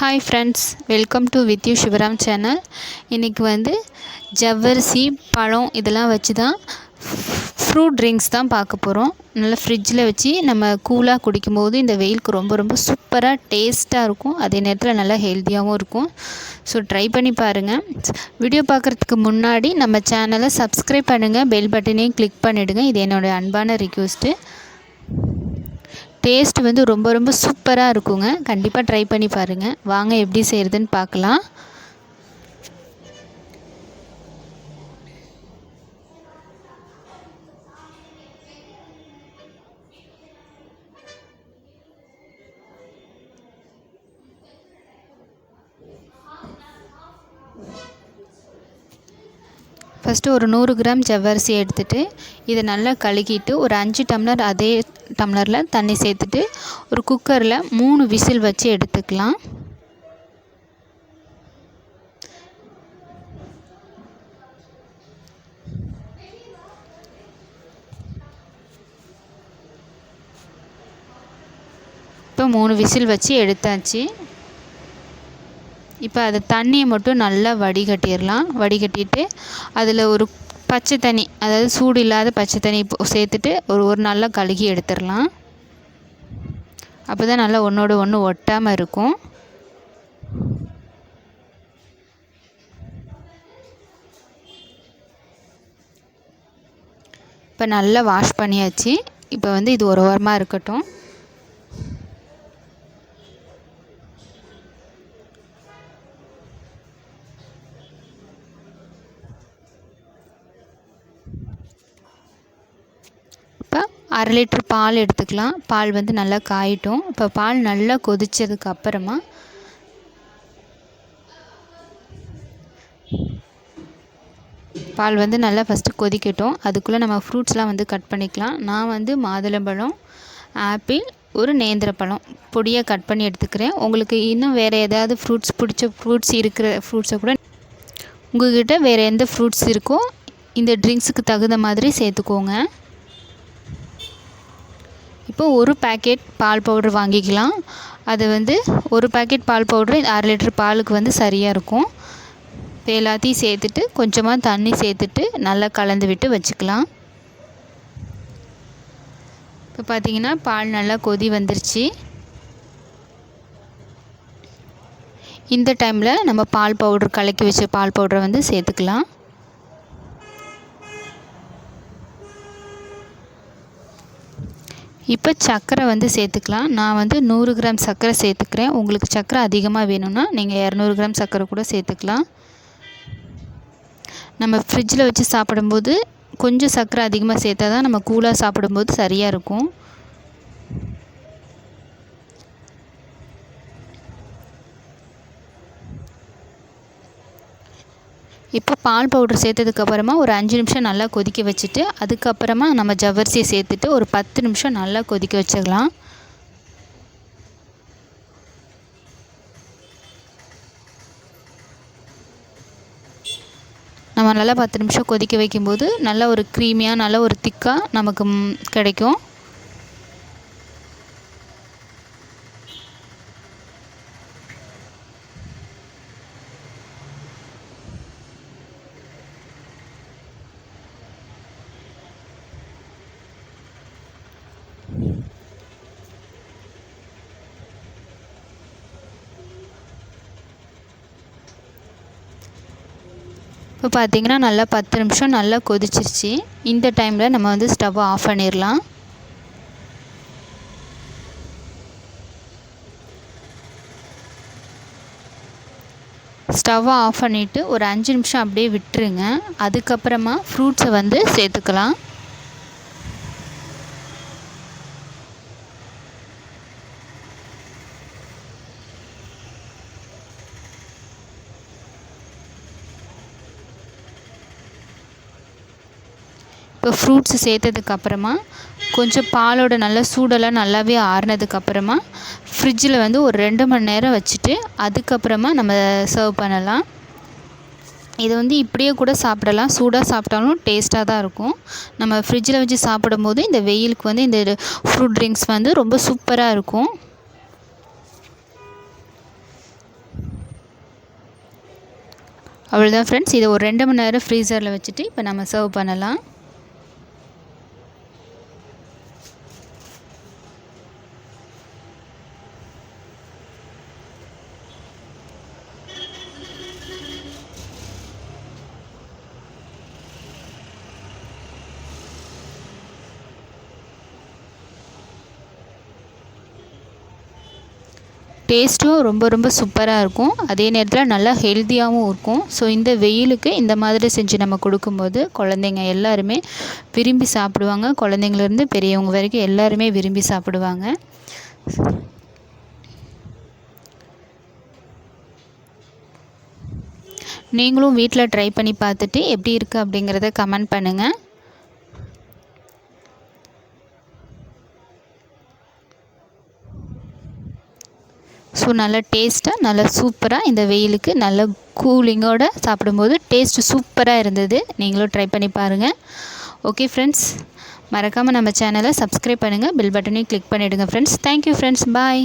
Hi friends welcome to with you Sivaram channel இன்றைக்கி வந்து ஜவ்வரிசி பழம் இதெல்லாம் வச்சு தான் ஃப்ரூட் ட்ரிங்க்ஸ் தான் பார்க்க போகிறோம் நல்லா ஃப்ரிட்ஜில் வச்சு நம்ம கூலாக குடிக்கும்போது இந்த வெயிலுக்கு ரொம்ப ரொம்ப சூப்பராக டேஸ்ட்டாக இருக்கும். அதே நேரத்தில் நல்லா ஹெல்த்தியாகவும் இருக்கும். ஸோ ட்ரை பண்ணி பாருங்கள் வீடியோ பார்க்குறதுக்கு முன்னாடி நம்ம சேனலை சப்ஸ்கிரைப் பண்ணுங்கள் பெல் பட்டனையும் கிளிக் பண்ணிவிடுங்க இது என்னோடய அன்பான ரிக்வெஸ்ட்டு டேஸ்ட் வந்து ரொம்ப ரொம்ப சூப்பராக இருக்குங்க. கண்டிப்பாக ட்ரை பண்ணி பாருங்கள் வாங்க எப்படி செய்கிறதுன்னு பார்க்கலாம். ஃபஸ்ட்டு ஒரு நூறு கிராம் ஜவ்வரிசி எடுத்துகிட்டு இதை நல்லா கழுகிட்டு ஒரு அஞ்சு டம்ளர் அதே டம்ளரில் தண்ணி சேர்த்துட்டு ஒரு குக்கரில் மூணு விசில் வச்சு எடுத்துக்கலாம். இப்போ மூணு விசில் வச்சு எடுத்தாச்சு. இப்போ அது தண்ணியை மட்டும் நல்லா வடிகட்டிடலாம் வடிகட்டிட்டு அதில் ஒரு பச்சை தண்ணி அதாவது சூடு இல்லாத பச்சை தண்ணி சேர்த்துட்டு ஒரு ஒரு நல்லா கழுகி எடுத்துடலாம் அப்போ தான் நல்லா ஒன்றோட ஒன்று ஒட்டாமல் இருக்கும். இப்போ நல்லா வாஷ் பண்ணியாச்சு. இப்போ வந்து இது ஒரு வாரமாக இருக்கட்டும் இப்போ அரை லிட்ரு பால் எடுத்துக்கலாம். பால் வந்து நல்லா காயட்டும். இப்போ பால் நல்லா கொதித்ததுக்கு அப்புறமா பால் வந்து நல்லா ஃபஸ்ட்டு கொதிக்கட்டும். அதுக்குள்ளே நம்ம ஃப்ரூட்ஸ்லாம் வந்து கட் பண்ணிக்கலாம். நான் வந்து மாதுளம்பழம் ஆப்பிள் ஒரு நேந்திரப்பழம். பொடியாக கட் பண்ணி எடுத்துக்கிறேன். உங்களுக்கு இன்னும் வேறு ஏதாவது ஃப்ரூட்ஸ் பிடிச்ச ஃப்ரூட்ஸ் இருக்கிற ஃப்ரூட்ஸை கூட உங்கள்கிட்ட வேறு எந்த ஃப்ரூட்ஸ் இருக்கோ இந்த ட்ரிங்க்ஸுக்கு தகுந்த மாதிரி சேர்த்துக்கோங்க. இப்போ ஒரு பேக்கெட் பால் பவுடர் வாங்கிக்கலாம். அது வந்து ஒரு பேக்கெட் பால் பவுட்ரு அரை லிட்ரு பாலுக்கு வந்து சரியாக இருக்கும். இப்போ எல்லாத்தையும் சேர்த்துட்டு கொஞ்சமாக தண்ணி சேர்த்துட்டு நல்லா கலந்து விட்டு வச்சுக்கலாம். இப்போ பார்த்திங்கன்னா பால் நல்லா கொதி வந்துருச்சு. இந்த டைமில் நம்ம பால் பவுட்ரு கலக்கி வச்ச பால் பவுடரை வந்து சேர்த்துக்கலாம். இப்போ சர்க்கரை வந்து சேர்த்துக்கலாம். நான் வந்து நூறு கிராம் சர்க்கரை சேர்த்துக்கிறேன். உங்களுக்கு சர்க்கரை அதிகமாக வேணும்னா நீங்கள் இரநூறு கிராம் சர்க்கரை கூட சேர்த்துக்கலாம். நம்ம ஃப்ரிட்ஜில் வச்சு சாப்பிடும்போது கொஞ்சம் சர்க்கரை அதிகமாக சேர்த்தா தான் நம்ம கூலாக சாப்பிடும்போது சரியாக இருக்கும். இப்போ பால் பவுடர் சேர்த்ததுக்கப்புறமா ஒரு அஞ்சு நிமிஷம் நல்லா கொதிக்க வச்சுட்டு அதுக்கப்புறமா நம்ம ஜவ்வரிசியை சேர்த்துட்டு ஒரு பத்து நிமிஷம் நல்லா கொதிக்க வச்சுக்கலாம். நம்ம நல்லா பத்து நிமிஷம் கொதிக்க வைக்கும்போது நல்ல ஒரு க்ரீமியாக நல்ல ஒரு திக்காக நமக்கு கிடைக்கும். இப்போ பார்த்திங்கன்னா நல்லா பத்து நிமிஷம் நல்லா கொதிச்சிருச்சு. இந்த டைமில் நம்ம வந்து ஸ்டவ்வை ஆஃப் பண்ணிடலாம் ஸ்டவ்வை ஆஃப் பண்ணிவிட்டு ஒரு அஞ்சு நிமிஷம் அப்படியே விட்டுருங்க. அதுக்கப்புறமா ஃப்ரூட்ஸை வந்து சேர்த்துக்கலாம். இப்போ ஃப்ரூட்ஸ் சேர்த்ததுக்கப்புறமா கொஞ்சம் பாலோட நல்ல சூடெல்லாம் நல்லாவே ஆறுனதுக்கப்புறமா ஃப்ரிட்ஜில் வந்து ஒரு ரெண்டு மணி நேரம் வச்சுட்டு அதுக்கப்புறமா நம்ம சர்வ் பண்ணலாம். இது வந்து இப்படியே கூட சாப்பிடலாம். சூடாக சாப்பிட்டாலும் டேஸ்ட்டாக தான் இருக்கும். நம்ம ஃப்ரிட்ஜில் வச்சு சாப்பிடும்போது இந்த வெயிலுக்கு வந்து இந்த ஃப்ரூட் ட்ரிங்க்ஸ் வந்து ரொம்ப சூப்பராக இருக்கும். அவ்வளோதான் ஃப்ரெண்ட்ஸ் இதை ஒரு ரெண்டு மணி நேரம் ஃப்ரீசரில் வச்சுட்டு இப்போ நம்ம சர்வ் பண்ணலாம். டேஸ்ட்டும் ரொம்ப ரொம்ப சூப்பராக இருக்கும். அதே நேரத்தில் நல்லா ஹெல்த்தியாகவும் இருக்கும். ஸோ இந்த வெயிலுக்கு இந்த மாதிரி செஞ்சு நம்ம கொடுக்கும்போது குழந்தைங்க எல்லாருமே விரும்பி சாப்பிடுவாங்க. குழந்தைங்கலேருந்து பெரியவங்க வரைக்கும் எல்லாருமே விரும்பி சாப்பிடுவாங்க. நீங்களும் வீட்டில் ட்ரை பண்ணி பார்த்துட்டு எப்படி இருக்குது அப்படிங்கிறத கமெண்ட் பண்ணுங்கள் ஸோ நல்லா டேஸ்ட்டாக நல்லா சூப்பராக இந்த வெயிலுக்கு நல்ல கூலிங்கோடு சாப்பிடும்போது டேஸ்ட்டு சூப்பராக இருந்தது. நீங்களும் ட்ரை பண்ணி பாருங்கள் ஓகே ஃப்ரெண்ட்ஸ் மறக்காமல் நம்ம சேனலை சப்ஸ்கிரைப் பண்ணுங்கள் பில் பட்டனையும் கிளிக் பண்ணிவிடுங்க ஃப்ரெண்ட்ஸ் தேங்க்யூ ஃப்ரெண்ட்ஸ் பாய்